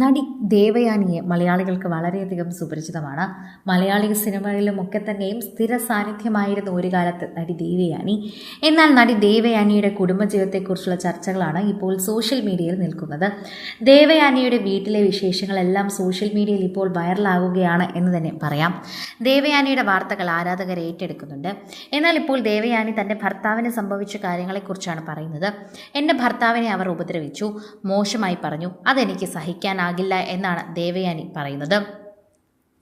നടി ദേവയാനിയെ മലയാളികൾക്ക് വളരെയധികം സുപരിചിതമാണ്. മലയാളി സിനിമകളിലുമൊക്കെ തന്നെയും സ്ഥിര സാന്നിധ്യമായിരുന്ന ഒരു കാലത്ത് നടി ദേവയാനി. എന്നാൽ നടി ദേവയാനിയുടെ കുടുംബജീവിതത്തെക്കുറിച്ചുള്ള ചർച്ചകളാണ് ഇപ്പോൾ സോഷ്യൽ മീഡിയയിൽ നിൽക്കുന്നത്. ദേവയാനിയുടെ വീട്ടിലെ വിശേഷങ്ങളെല്ലാം സോഷ്യൽ മീഡിയയിൽ ഇപ്പോൾ വൈറലാകുകയാണ് എന്ന് തന്നെ പറയാം. ദേവയാനിയുടെ വാർത്തകൾ ആരാധകർ ഏറ്റെടുക്കുന്നുണ്ട്. എന്നാൽ ഇപ്പോൾ ദേവയാനി തന്റെ ഭർത്താവിന് സംഭവിച്ച കാര്യങ്ങളെക്കുറിച്ചാണ് പറയുന്നത്. എന്റെ ഭർത്താവിനെ അവർ ഉപദ്രവിച്ചു. മോശമായി പറഞ്ഞു. അതെനിക്ക് സഹിക്കാനാകില്ല എന്നാണ് ദേവയാനി പറയുന്നത്.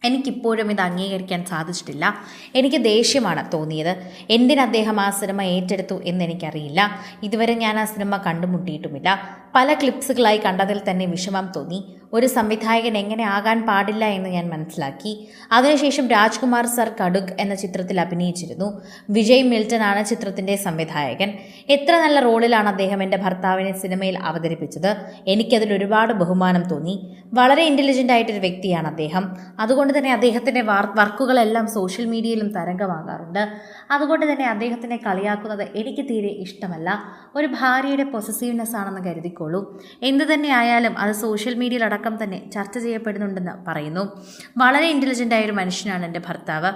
എനിക്കിപ്പോഴും ഇത് അംഗീകരിക്കാൻ സാധിച്ചിട്ടില്ല. എനിക്ക് ദേഷ്യമാണ് തോന്നിയത്. എന്തിന് അദ്ദേഹം ആ സിനിമ ഏറ്റെടുത്തു എന്നെനിക്കറിയില്ല. ഇതുവരെ ഞാൻ ആ സിനിമ കണ്ടുമുട്ടിയിട്ടുമില്ല. പല ക്ലിപ്സുകളായി കണ്ടതിൽ തന്നെ വിഷമം തോന്നി. ഒരു സംവിധായകൻ എങ്ങനെ ആകാൻ പാടില്ല എന്ന് ഞാൻ മനസ്സിലാക്കി. അതിനുശേഷം രാജ്കുമാർ സർ കടുക് എന്ന ചിത്രത്തിൽ അഭിനയിച്ചിരുന്നു. വിജയ് മിൽട്ടൺ ആണ് ചിത്രത്തിന്റെ സംവിധായകൻ. എത്ര നല്ല റോളിലാണ് അദ്ദേഹം എന്റെ ഭർത്താവിനെ സിനിമയിൽ അവതരിപ്പിച്ചത്. എനിക്കതിൽ ഒരുപാട് ബഹുമാനം തോന്നി. വളരെ ഇന്റലിജന്റ് ആയിട്ടൊരു വ്യക്തിയാണ് അദ്ദേഹം. അതുകൊണ്ട് തന്നെ അദ്ദേഹത്തിന്റെ വാർ വർക്കുകളെല്ലാം സോഷ്യൽ മീഡിയയിലും തരംഗമാകാറുണ്ട്. അതുകൊണ്ട് തന്നെ അദ്ദേഹത്തിനെ കളിയാക്കുന്നത് എനിക്ക് തീരെ ഇഷ്ടമല്ല. ഒരു ഭാര്യയുടെ പൊസസീവ്നെസ് ആണെന്ന് കരുതിക്കോളൂ. എന്തു തന്നെ ആയാലും അത് സോഷ്യൽ മീഡിയയിൽ അടക്കം തന്നെ ചർച്ച ചെയ്യപ്പെടുന്നുണ്ടെന്ന് പറയുന്നു. വളരെ ഇന്റലിജന്റ് ആയ ഒരു മനുഷ്യനാണ് എന്റെ ഭർത്താവ്.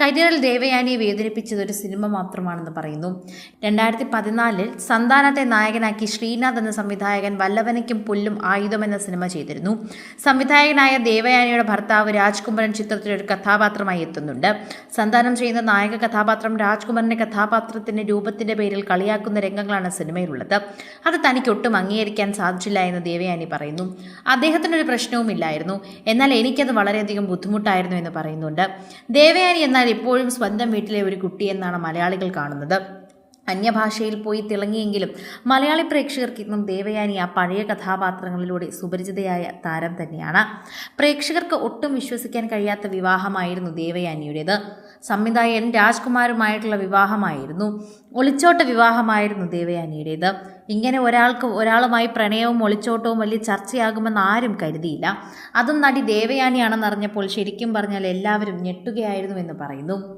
കരിയറിൽ ദേവയാനിയെ വേദനിപ്പിച്ചത് ഒരു സിനിമ മാത്രമാണെന്ന് പറയുന്നു. രണ്ടായിരത്തി പതിനാലിൽ സന്താനത്തെ നായകനാക്കി ശ്രീനാഥ് എന്ന സംവിധായകൻ വല്ലവനയ്ക്കും പുല്ലും ആയുധം എന്ന സിനിമ ചെയ്തിരുന്നു. സംവിധായകനായ ദേവയാനിയുടെ ഭർത്താവ് രാജ്കുമരൻ ചിത്രത്തിൽ ഒരു കഥാപാത്രമായി എത്തുന്നുണ്ട്. സന്താനം ചെയ്യുന്ന നായക കഥാപാത്രം രാജ്കുമാറിന്റെ കഥാപാത്രത്തിന്റെ രൂപത്തിന്റെ പേരിൽ കളിയാക്കുന്ന രംഗങ്ങളാണ് സിനിമയിലുള്ളത്. അത് തനിക്ക് ഒട്ടും അംഗീകരിക്കാൻ സാധിച്ചില്ല എന്ന് ദേവയാനി പറയുന്നു. അദ്ദേഹത്തിനൊരു പ്രശ്നവുമില്ലായിരുന്നു എന്നാൽ എനിക്കത് വളരെയധികം ബുദ്ധിമുട്ടായിരുന്നു എന്ന് പറയുന്നുണ്ട്. ദേവയാനി എന്നാൽ ഇപ്പോഴും സ്വന്തം വീട്ടിലെ ഒരു കുട്ടിയെന്നാണ് മലയാളികൾ കാണുന്നത്. അന്യഭാഷയിൽ പോയി തിളങ്ങിയെങ്കിലും മലയാളി പ്രേക്ഷകർക്ക് ഇന്നും ദേവയാനി ആ പഴയ കഥാപാത്രങ്ങളിലൂടെ സുപരിചിതയായ താരം തന്നെയാണ്. പ്രേക്ഷകർക്ക് ഒട്ടും വിശ്വസിക്കാൻ കഴിയാത്ത വിവാഹമായിരുന്നു ദേവയാനിയുടേത്. സംവിധായകൻ രാജ്കുമാരുമായിട്ടുള്ള വിവാഹമായിരുന്നു. ഒളിച്ചോട്ട വിവാഹമായിരുന്നു ദേവയാനിയുടേത്. ഇങ്ങനെ ഒരാൾക്ക് ഒരാളുമായി പ്രണയവും ഒളിച്ചോട്ടവും വലിയ ചർച്ചയാകുമെന്ന് ആരും കരുതിയില്ല. അതും നടി ദേവയാനിയാണെന്നറിഞ്ഞപ്പോൾ ശരിക്കും പറഞ്ഞാൽ എല്ലാവരും ഞെട്ടുകയായിരുന്നു എന്ന് പറയുന്നു.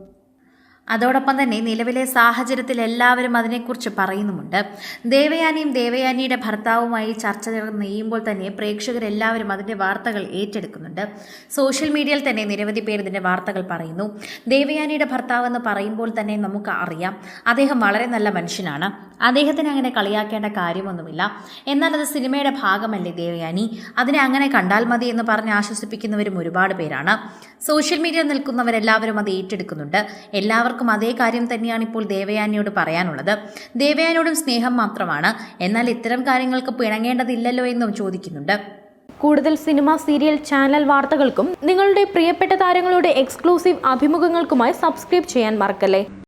അതോടൊപ്പം തന്നെ നിലവിലെ സാഹചര്യത്തിൽ എല്ലാവരും അതിനെക്കുറിച്ച് പറയുന്നുമുണ്ട്. ദേവയാനിയും ദേവയാനിയുടെ ഭർത്താവുമായി ചർച്ച നെയ്യുമ്പോൾ തന്നെ പ്രേക്ഷകരെല്ലാവരും അതിന്റെ വാർത്തകൾ ഏറ്റെടുക്കുന്നുണ്ട്. സോഷ്യൽ മീഡിയയിൽ തന്നെ നിരവധി പേർ ഇതിന്റെ വാർത്തകൾ പറയുന്നു. ദേവയാനിയുടെ ഭർത്താവ് എന്ന് പറയുമ്പോൾ തന്നെ നമുക്ക് അറിയാം. അദ്ദേഹം വളരെ നല്ല മനുഷ്യനാണ്. അദ്ദേഹത്തിന് അങ്ങനെ കളിയാക്കേണ്ട കാര്യമൊന്നുമില്ല. എന്നാൽ അത് സിനിമയുടെ ഭാഗമല്ലേ ദേവയാനി? അതിനെ അങ്ങനെ കണ്ടാൽ മതി എന്ന് പറഞ്ഞ് ആശ്വസിപ്പിക്കുന്നവരും ഒരുപാട് പേരാണ്. സോഷ്യൽ മീഡിയ നിൽക്കുന്നവരെല്ലാവരും അത് ഏറ്റെടുക്കുന്നുണ്ട്. എല്ലാവർക്കും അതേ കാര്യം തന്നെയാണ് ഇപ്പോൾ ദേവയാനിയോട് പറയാനുള്ളത്. ദേവയാനിയോടും സ്നേഹം മാത്രമാണ്. എന്നാൽ ഇത്തരം കാര്യങ്ങൾക്ക് പിണങ്ങേണ്ടതില്ലല്ലോ എന്നും ചോദിക്കുന്നുണ്ട്. കൂടുതൽ സിനിമ സീരിയൽ ചാനൽ വാർത്തകൾക്കും നിങ്ങളുടെ പ്രിയപ്പെട്ട താരങ്ങളുടെ എക്സ്ക്ലൂസീവ് അഭിമുഖങ്ങൾക്കുമായി സബ്സ്ക്രൈബ് ചെയ്യാൻ മറക്കല്ലേ?